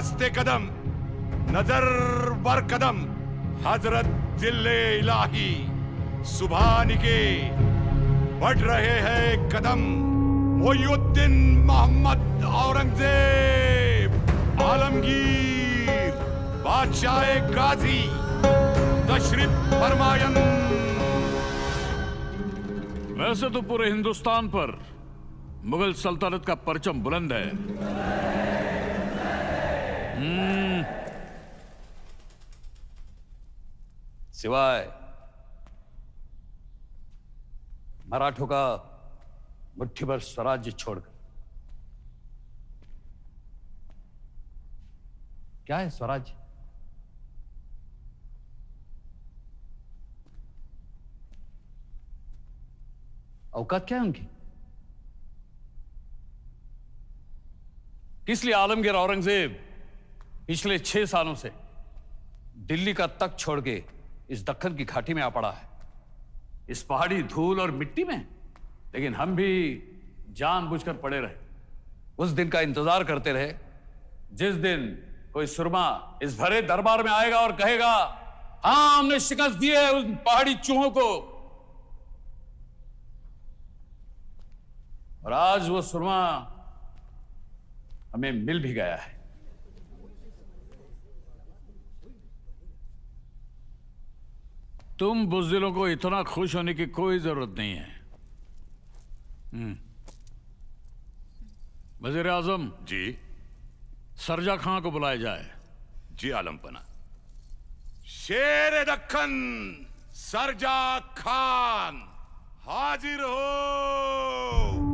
रास्ते कदम, नज़र बर कदम, हज़रत दिल्ले इलाही सुबह के बढ़ रहे हैं कदम मोयुद्दीन मोहम्मद औरंगज़ेब, आलमगीर, बादशाह गाजी, तशरीफ़ फरमायन। वैसे तो पूरे हिंदुस्तान पर मुगल सल्तनत का परचम बुलंद है। सिवाय मराठों का मुट्ठी भर स्वराज्य छोड़कर। क्या है स्वराज्य? औकात क्या है उनकी? किस लिए आलमगीर औरंगज़ेब पिछले छह सालों से दिल्ली का तक छोड़ के इस दक्कन की घाटी में आ पड़ा है। इस पहाड़ी धूल और मिट्टी में, लेकिन हम भी जानबूझकर पड़े रहे। उस दिन का इंतज़ार करते रहे, जिस दिन कोई सुरमा इस भरे दरबार में आएगा और कहेगा हाँ हमने शिकस्त दी है उन पहाड़ी चूहों को। और आज वो सुरमा हमें मिल भी गया है। तुम बुजदिलों को इतना खुश होने की कोई ज़रूरत नहीं है। हम्म। वज़ीर आज़म जी। सरजा खां को बुलाया जाए। जी आलमपना। शेर दखन सरजा खान हाजिर हो।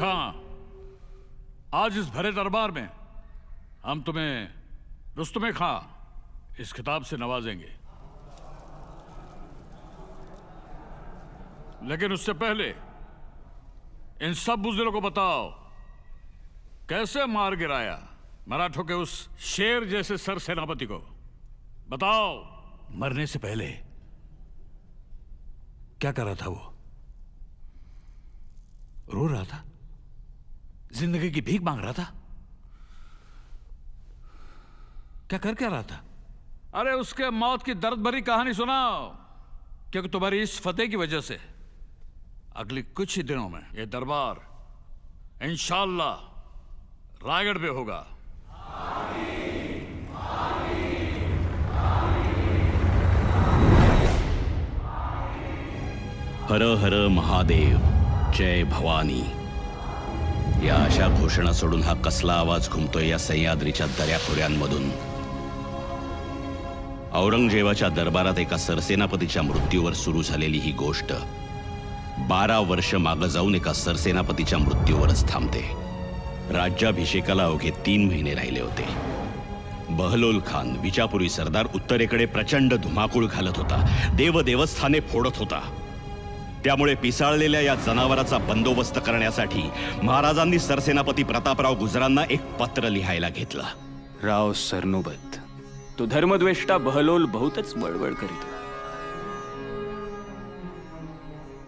खां आज इस भरे दरबार में हम तुम्हें रुस्तमे खां इस खिताब से नवाजेंगे। लेकिन उससे पहले इन सब बुजदिलों को बताओ, कैसे मार गिराया मराठों के उस शेर जैसे सर सेनापति को? बताओ। मरने से पहले क्या कर रहा था वो? रो रहा था? ज़िंदगी की भीख मांग रहा था। क्या कर क्या रहा था? अरे उसके मौत की दर्द भरी कहानी सुनाओ क्योंकि तुम्हारी इस फतेह की वजह से अगले कुछ ही दिनों में यह दरबार इंशाल्लाह रायगढ़ पे होगा। हर हर महादेव जय भवानी। या अशा घोषणा सोडून हा कसला आवाज घुमतोय या सह्याद्रीच्या दऱ्याखोऱ्यांमधून? औरंगजेबाच्या दरबारात एका सरसेनापतीच्या मृत्यूवर सुरू झालेली ही गोष्ट बारा वर्ष मागं जाऊन एका सरसेनापतीच्या मृत्यूवरच थांबते. राज्याभिषेकाला अवघे तीन महिने राहिले होते. बहलोल खान विजापुरी सरदार उत्तरेकडे प्रचंड धुमाकूळ घालत होता. देव देवस्थाने फोडत होता. त्यामुळे पिसाळलेल्या या जनावराचा बंदोबस्त करण्यासाठी महाराजांनी सरसेनापती प्रतापराव गुजरांना एक पत्र लिहायला घेतलं. राव सरनोबत तो धर्मद्वेष्टा बहलोल बहुतच बडबड करीत होता.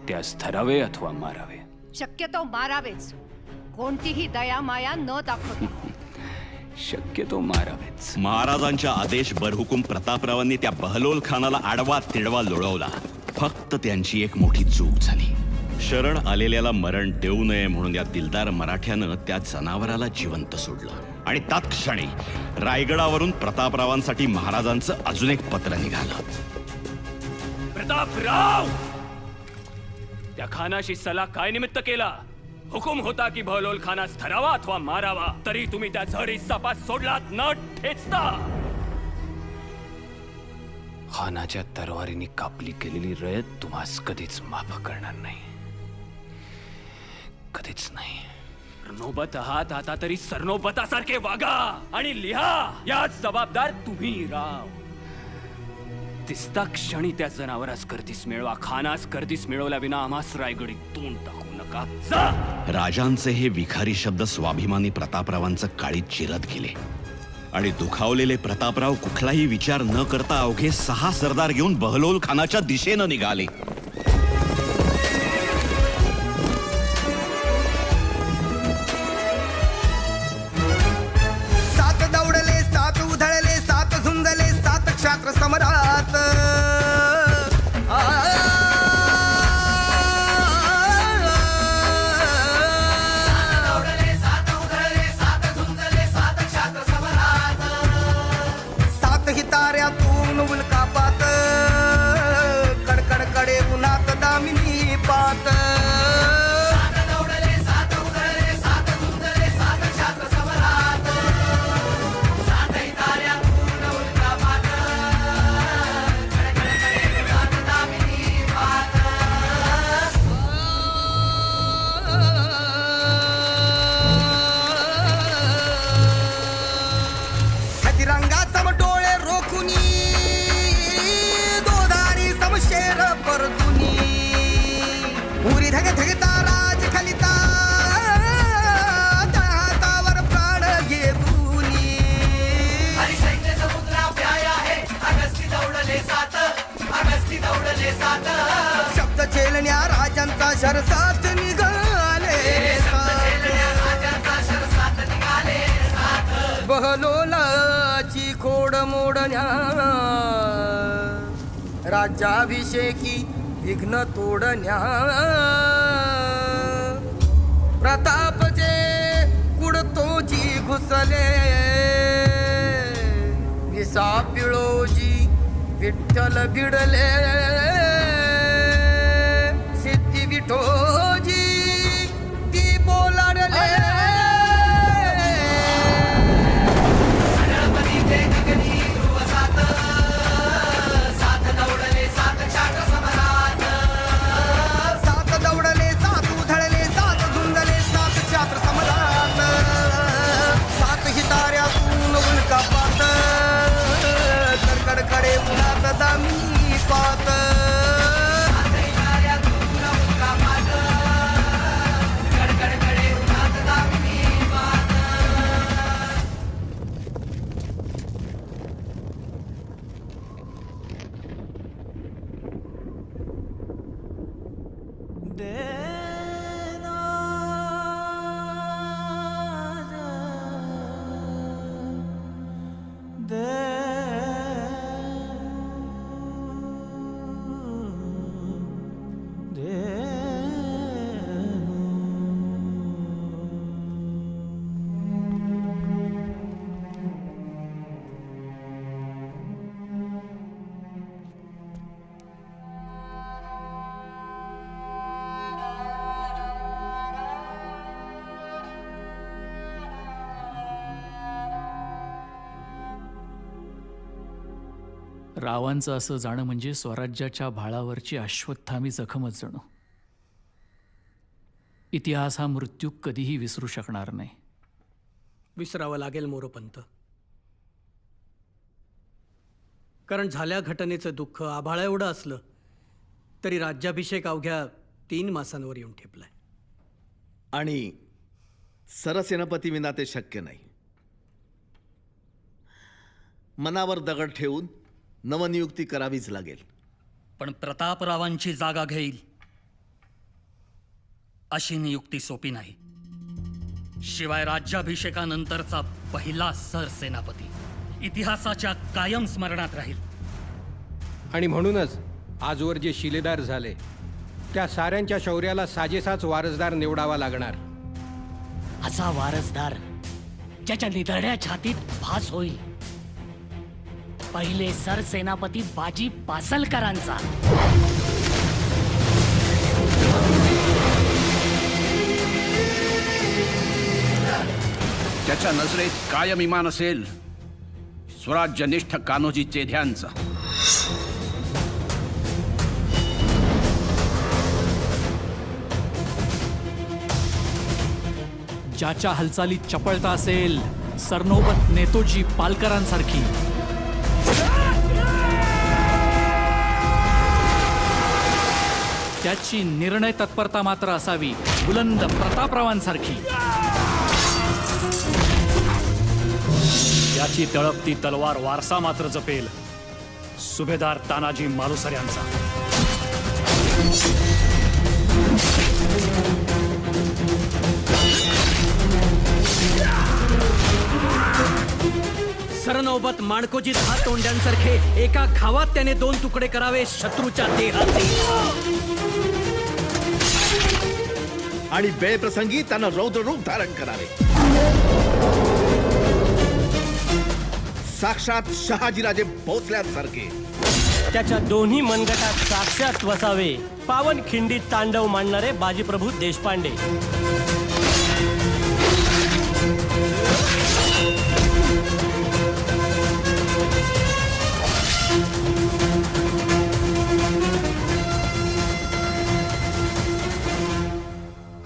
त्यास धरावे अथवा मारावे. शक्यतो मारावेच. कोणतीही दया माया न दाखवता. शक्यतो मारावेच. महाराजांच्या आदेश बरहुकूम प्रतापरावांनी त्या बहलोल खानाला आडवा तिडवा लोळवला. फक्त त्यांची एक मोठी चूक झाली. शरण आलेल्याला मरण देऊ नये म्हणून या दिलदार मराठ्यानं त्या जनावराला जिवंत सोडलं. आणि तात्क्षणी रायगडावरून प्रतापरावांसाठी महाराजांचं अजून एक पत्र निघालं. प्रतापराव! त्या खानाशी सला काय निमित्त केला? हुकुम होता की बहलोल खानास धरावा अथवा मारावा तरी तुम्ही त्या झरी सपास सोडलात न ठेचता! खानाच्या तरवारीने कापली केलेली रयत तुम्हास कधीच माफ करणार नाही. कधीच नाही. सरनोबत आहात आता तरी सरनोबतासारखे वागा आणि लिहा. याच जबाबदार तुम्ही राव. दिसता क्षणी त्या जनावरास करतीस मिळवा खानास करतीस मिळवल्या विना आम्हास रायगडी तोंड टाकू नका. जा! राजांचे हे विखारी शब्द स्वाभिमानी प्रतापरावांचं काळीत चिरत गेले. आणि दुखावलेले प्रतापराव कुठलाही विचार न करता अवघे सहा सरदार घेऊन बहलोल खानाच्या दिशेनं निघाले. शब्द चेलण्या राजांचा शरसात निघाले बहलोलाची खोड मोडण्या. राज्याभिषेकी विघ्न तोडण्या. प्रतापचे कुडतोची घुसले. विसा पिळोजी विठ्ठल भिडले सिद्धी विठोजी रावांचं असं जाणं म्हणजे स्वराज्याच्या भाळावरची अश्वत्थामी जखमच जणू. इतिहास हा मृत्यू कधीही विसरू शकणार नाही. विसरावं लागेल मोरोपंत. कारण झाल्या घटनेचं दुःख आभाळा एवढं असलं तरी राज्याभिषेक अवघ्या तीन मासांवर येऊन ठेपलाय. आणि सरसेनापती विना ते शक्य नाही. मनावर दगड ठेवून नवनियुक्ती करावीच लागेल. पण प्रतापरावांची जागा घेईल. अशी नियुक्ती सोपी नाही. शिवाय राज्याभिषेकानंतरचा पहिला सरसेनापती इतिहासाच्या कायम स्मरणात राहील. आणि म्हणूनच आजवर जे शिलेदार झाले त्या साऱ्यांच्या शौर्याला साजेसाच वारसदार निवडावा लागणार. असा वारसदार ज्याच्या निधड्या छातीत भास होईल. पहिले सरसेनापती बाजी पासलकरांचा. त्याच्या नजरेत कायम इमान असेल. स्वराज्यनिष्ठ कान्होजी चेध्यांचा. ज्याच्या हालचाली चपळता असेल सरनोबत नेतोजी पालकरांसारखी. त्याची निर्णय तत्परता मात्र असावी बुलंद प्रतापरावांसारखी. याची तळपती तलवार वारसा मात्र जपेल. सुभेदार तानाजी मालुसर यांचा सरनौबत माणकोजी दहा तोंड्यांसारखे. एका घावात त्याने दोन तुकडे करावे शत्रूच्या देहाचे. आणि बेप्रसंगी त्यानं रौद्र रूप धारण करावे. साक्षात शहाजीराजे भोसल्यासारखे. त्याच्या दोन्ही मनगटात साक्षात वसावे. पावन खिंडीत तांडव मांडणारे बाजीप्रभू देशपांडे.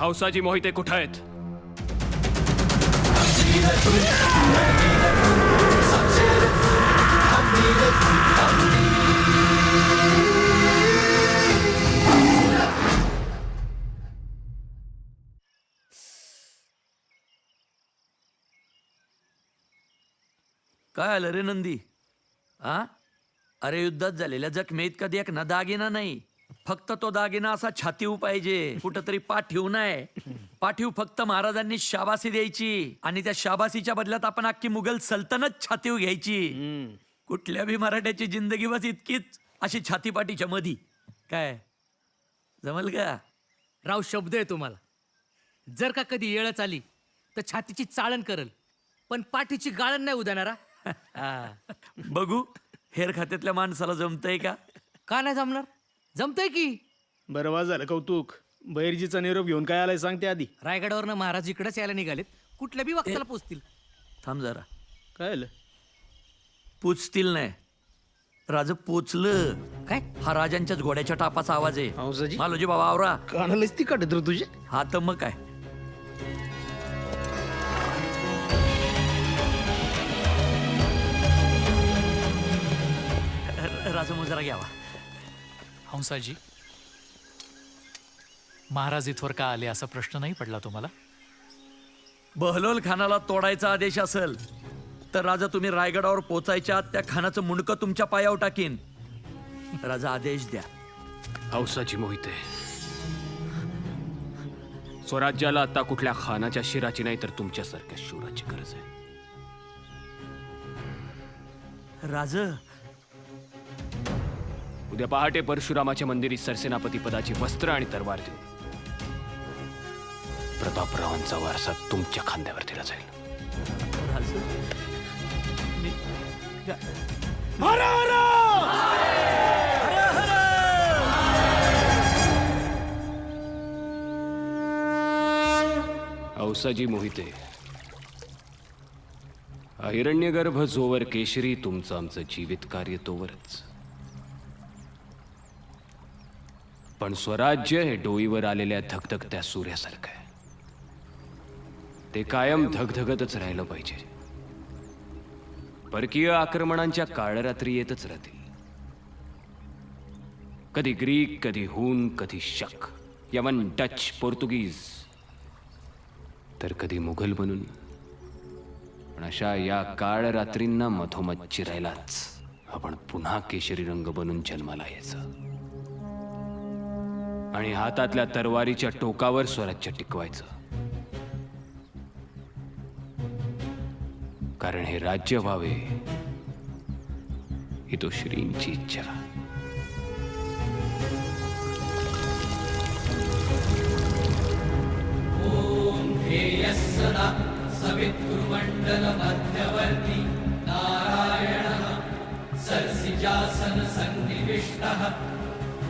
हौसाजी मोहिते कुठं आहेत? काय आलं रे नंदी? आ? अरे युद्धात झालेल्या जखमेत कधी एक ना दागिना नाही. फक्त तो दागिना असा छातीव पाहिजे. कुठंतरी पाठीव नाही. पाठीव फक्त महाराजांनी शाबासी द्यायची. आणि त्या शाबासीच्या बदल्यात आपण अख्खी मुघल सल्तनत छातीव घ्यायची. कुठल्या बी मराठ्याची जिंदगी बस इतकीच अशी छातीपाटीच्या मधी. काय? जमल का? राव शब्द आहे तुम्हाला. जर का कधी येळच आली तर छातीची चाळण करल. पण पाठीची गाळण नाही उदानारा बघू हेर खात्यातल्या माणसाला जमतंय का? का नाही जमणार? जमतंय की? बरं वा झालं कौतुक. बैरजीचा निरोप घेऊन काय आलाय सांगते आधी. रायगडावरनं महाराज इकडेच यायला निघालेत. कुठल्या बी वक्ताला पोचतील? थांब जरा. काय आलं? पोचतील नाही. राज पोचलं. काय? हा राजांच्याच घोड्याच्या टापाचा आवाज आहे. हंसाजी? मालोजी बाबा आवरा. कानालाच ती काढत रे तुझे. हा तर मग काय? राजा मुजरा घ्यावा. हंसाजी महाराज इथवर का आले असा प्रश्न नाही पडला तुम्हाला? बहलोल खानाला तोडायचा आदेश असेल तर राजा तुम्ही रायगडावर पोचायच्या त्या खानाचं मुंडकं तुमच्या पायावर टाकीन. राजा आदेश द्या. हौसाजी मोहिते स्वराज्याला आता कुठल्या खानाच्या शिराची नाही तर तुमच्यासारख्या शूराची गरज आहे. राज उद्या पहाटे परशुरामाच्या मंदिरी सरसेनापती पदाची वस्त्र आणि तरवार देऊन प्रतापरावांचा वारसा तुमच्या खांद्यावर दिला जाईल औसाजी मोहिते हिरण्यगर्भ जोवर केशरी तुमचं आमचं जीवित कार्य तोवरच. पण स्वराज्य हे डोईवर आलेल्या धगधगत्या सूर्यासारखं आहे. ते कायम धगधगतच राहिलं पाहिजे. परकीय आक्रमणांच्या काळरात्री येतच राहतील. कधी ग्रीक कधी हून कधी शक यमन डच पोर्तुगीज. तर कधी मुघल बनून. पण अशा या काळ रात्रींना मधोमध चिरायलाच आपण पुन्हा केशरी रंग बनून जन्माला यायचं. आणि हातातल्या तरवारीच्या टोकावर स्वराज्य टिकवायचं. कारण हे राज्य व्हावे ही तो श्रींची इच्छा. सवितृमंडल मध्यवर्ती नारायण सरसिजासन सन्निविष्ट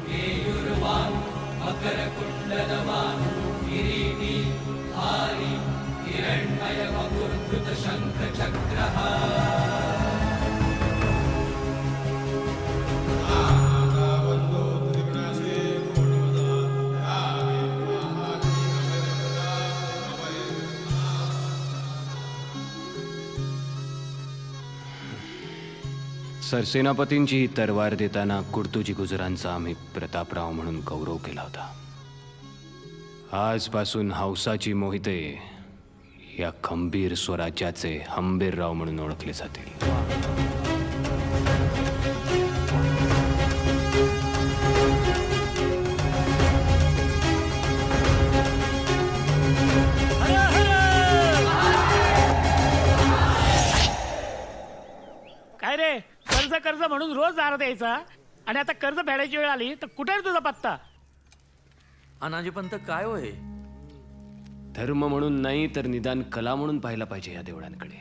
केयुर्वा ण्डलमा किरीटि आलि किरण्मयमपुर्कृतशङ्खचक्रः सरसेनापतींची ही तरवार देताना कुर्तुजी गुजरांचा आम्ही प्रतापराव म्हणून गौरव केला होता. आजपासून हौसाची मोहिते या खंबीर स्वराज्याचे हंबीरराव म्हणून ओळखले जातील. कर्ज म्हणून रोज दारा द्यायचा आणि आता कर्ज फेडायची वेळ आली तर कुठे रे तुझा पत्ता? अनाजी पंत काय होय धर्म म्हणून नाही तर निदान कला म्हणून पाहायला पाहिजे या देवळांकडे.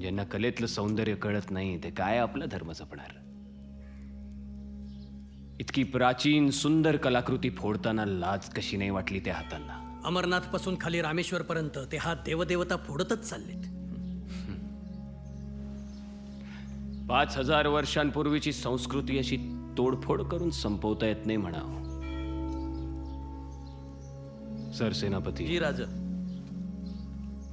ज्यांना कलेतलं सौंदर्य कळत नाही ते काय आपला धर्म जपणार? इतकी प्राचीन सुंदर कलाकृती फोडताना लाज कशी नाही वाटली त्या हातांना? अमरनाथपासून खाली रामेश्वर पर्यंत ते हात देवदेवता फोडतच चाललेत. पाच हजार वर्षांपूर्वीची संस्कृती अशी तोडफोड करून संपवता येत नाही म्हणावं सरसेनापती. जी राज.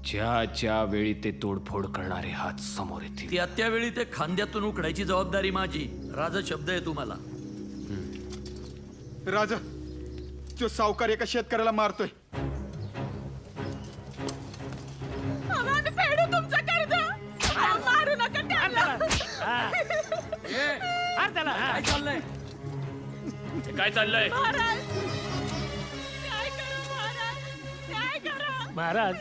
ज्या ज्या वेळी ते तोडफोड करणारे हात समोर येतील. त्या त्यावेळी ते खांद्यातून उकडायची जबाबदारी माझी. राज शब्द आहे तुम्हाला. राजा तो सावकार एका शेतकऱ्याला मारतोय काय चाललंय? काय चाललंय महाराज?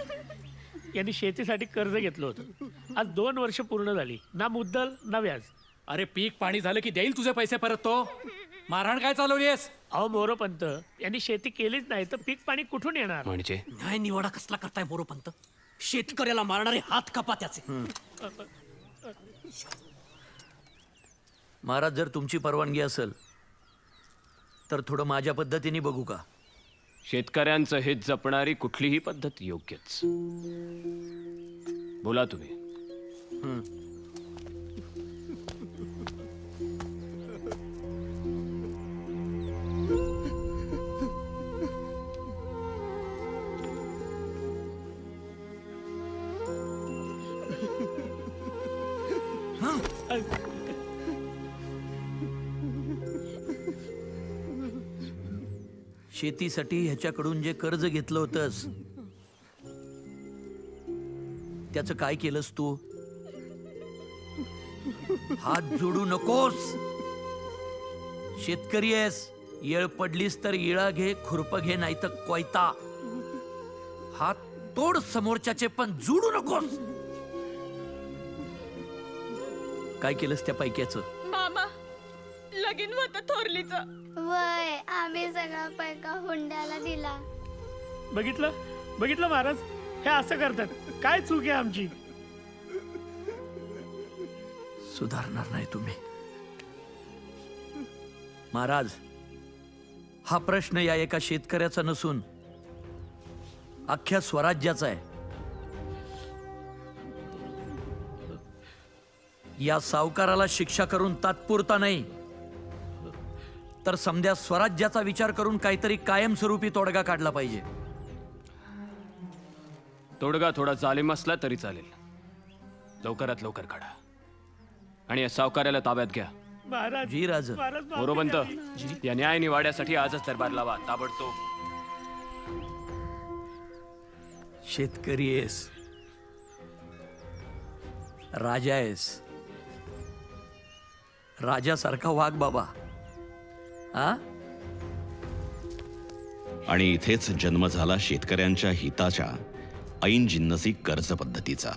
यांनी शेतीसाठी कर्ज घेतलं होतं. आज दोन वर्ष पूर्ण झाली. ना मुद्दल ना व्याज. अरे पीक पाणी झालं की देईल तुझे पैसे परत तो? मारहाण काय चालवलीस अहो मोरोपंत यांनी शेती केलीच नाही तर पीक पाणी कुठून येणार? म्हणजे? न्याय निवाडा कसला करताय मोरोपंत? शेतकऱ्याला मारणारे हात कापा त्याचे. महाराज जर तुमची परवानगी असेल तर थोडं माझ्या पद्धतीने बघू का? शेतकऱ्यांचं हित जपणारी कुठलीही पद्धत योग्यच. बोला तुम्ही. शेतीसाठी ह्याच्याकडून जे कर्ज घेतलं होतंस त्याचं काय केलंस तू? हात जोडू नकोस. शेतकरी आहेस येळ पडलीस तर इळा घे खुरप घे नाही तर कोयता. हात तोड समोरच्याचे पण जुडू नकोस. काय केलंस त्या पैक्याचं? मामा लगीन होत थोरलीचं. वय आम्ही सगळा पैका हुंड्याला दिला. बघितलं? बघितलं महाराज? हे असं करतात. काय चूक आहे आमची? सुधारणार नाही तुम्ही. महाराज हा प्रश्न या एका शेतकऱ्याचा नसून अख्ख्या स्वराज्याचा आहे. या सावकाराला शिक्षा करून तात्पुरता नाही. तर समध्या स्वराज्याचा विचार करून काहीतरी कायमस्वरूपी तोडगा काढला पाहिजे. तोडगा थोडा जालिम असला तरी चालेल. लवकरात लवकर काढा. आणि या सावकार्याला ताब्यात घ्या. महाराज जी राज महाराज माफी मोरोबंत द्यावी. या न्याय निवाड्यासाठी आजच दरबार लावा. ताबडतोब. शेतकरी आहेस. राजा आहेस. राजासारखा वाघ बाबा. आ? आणि इथेच जन्म झाला शेतकऱ्यांच्या हिताच्या ऐन जिन्नसी कर्ज पद्धतीचा.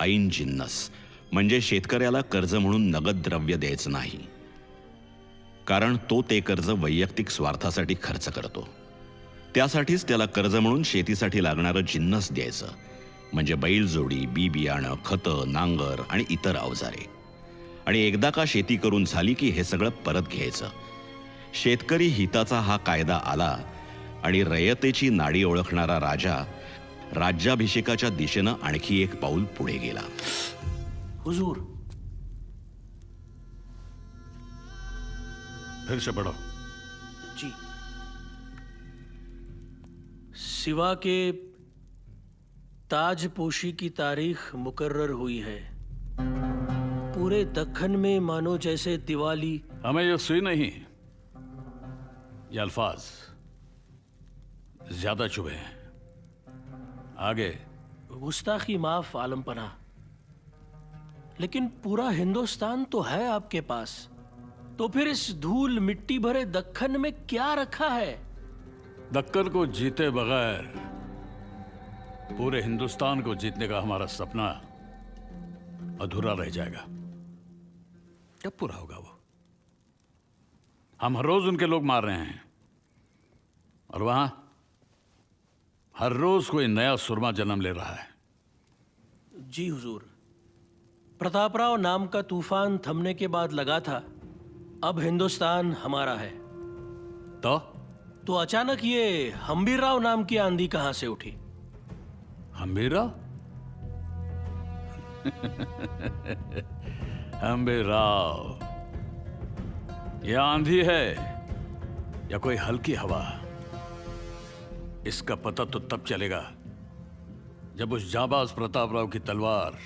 ऐन जिन्नस म्हणजे शेतकऱ्याला कर्ज म्हणून नगद द्रव्य द्यायचं नाही. कारण तो ते कर्ज वैयक्तिक स्वार्थासाठी खर्च करतो. त्यासाठीच त्याला कर्ज म्हणून शेतीसाठी लागणारं जिन्नस द्यायचं. म्हणजे बैलजोडी बी बियाणं खतं नांगर आणि इतर अवजारे. आणि एकदा का शेती करून झाली की हे सगळं परत घ्यायचं. शेतकरी हिताचा हा कायदा आला आणि रयतेची नाडी ओळखणारा राजा राज्याभिषेकाच्या दिशेनं आणखी एक पाऊल पुढे गेला. हुजूर. फिर से पढ़ो। जी। सिवा के ताजपोशी की तारीख मुकर्रर हुई है। पूरे दक्खन में मानो जैसे दिवाली। हमें ये सुई नहीं ये अल्फाज ज़्यादा चुभे हैं। आगे। गुस्ताखी माफ़ आलमपना। लेकिन पूरा हिंदुस्तान तो है आपके पास। तो फिर इस धूल मिट्टी भरे दक्खन में क्या रखा है? दक्कन को जीते बगैर पूरे हिंदुस्तान को जीतने का हमारा सपना अधूरा रह जाएगा। कब पूरा होगा वो? हम हर रोज उनके लोग मार रहे हैं। और वहाँ हर रोज कोई नया सुरमा जन्म ले रहा है। जी हुजूर। प्रतापराव नाम का तूफ़ान थमने के बाद लगा था। अब हिंदुस्तान हमारा है। तो? तो अचानक ये हम्बीरराव नाम की आंधी कहाँ से उठी? हम्बीरा हम्बीराव ये आंधी है या कोई हल्की हवा। इसका पता तो तब चलेगा जब उस जाबाज प्रतापराव की तलवार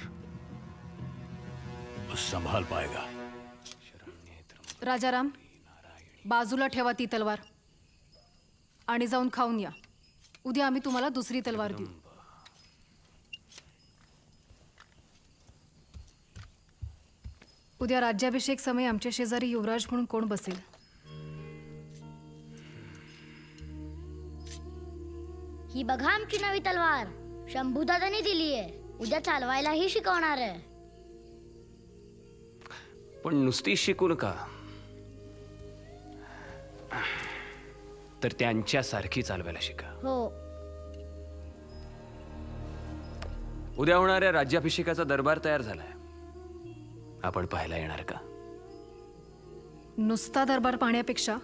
उस संभाल पाएगा। राजाराम बाजूला ठेवा ती तलवार आणि जाऊन खाऊन या. उद्या आम्ही तुम्हाला दुसरी तलवार देऊ. उद्या राज्याभिषेक समय आमच्या शेजारी युवराज म्हणून कोण बसेल? ही बघा आमची नवी तलवार. शंभूदादाने दिली आहे. उद्या चालवायलाही शिकवणार आहे. पण नुसती शिकू नका. तर त्यांच्यासारखी चालवायला शिका. हो. उद्या होणाऱ्या राज्याभिषेकाचा दरबार तयार झालाय. आपण पाहायला येणार का? नुसता दरबार पाहण्यापेक्षा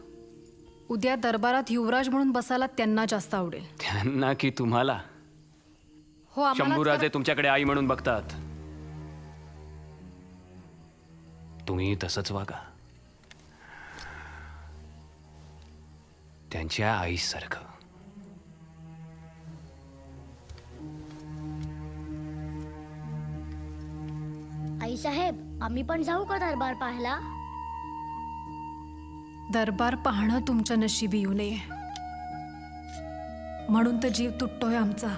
उद्या दरबारात युवराज म्हणून बसायला त्यांना जास्त आवडेल. त्यांना की तुम्हाला? हो शंभूराजे तुमच्याकडे आई म्हणून बघतात. तुम्ही तसंच वागा. त्यांच्या आईसारखं. आई साहेब आम्ही पण जाऊ का दरबार पाहायला? दरबार पाहणं तुमच्या नशिबी येऊ नये म्हणून तर जीव तुटतोय आमचा.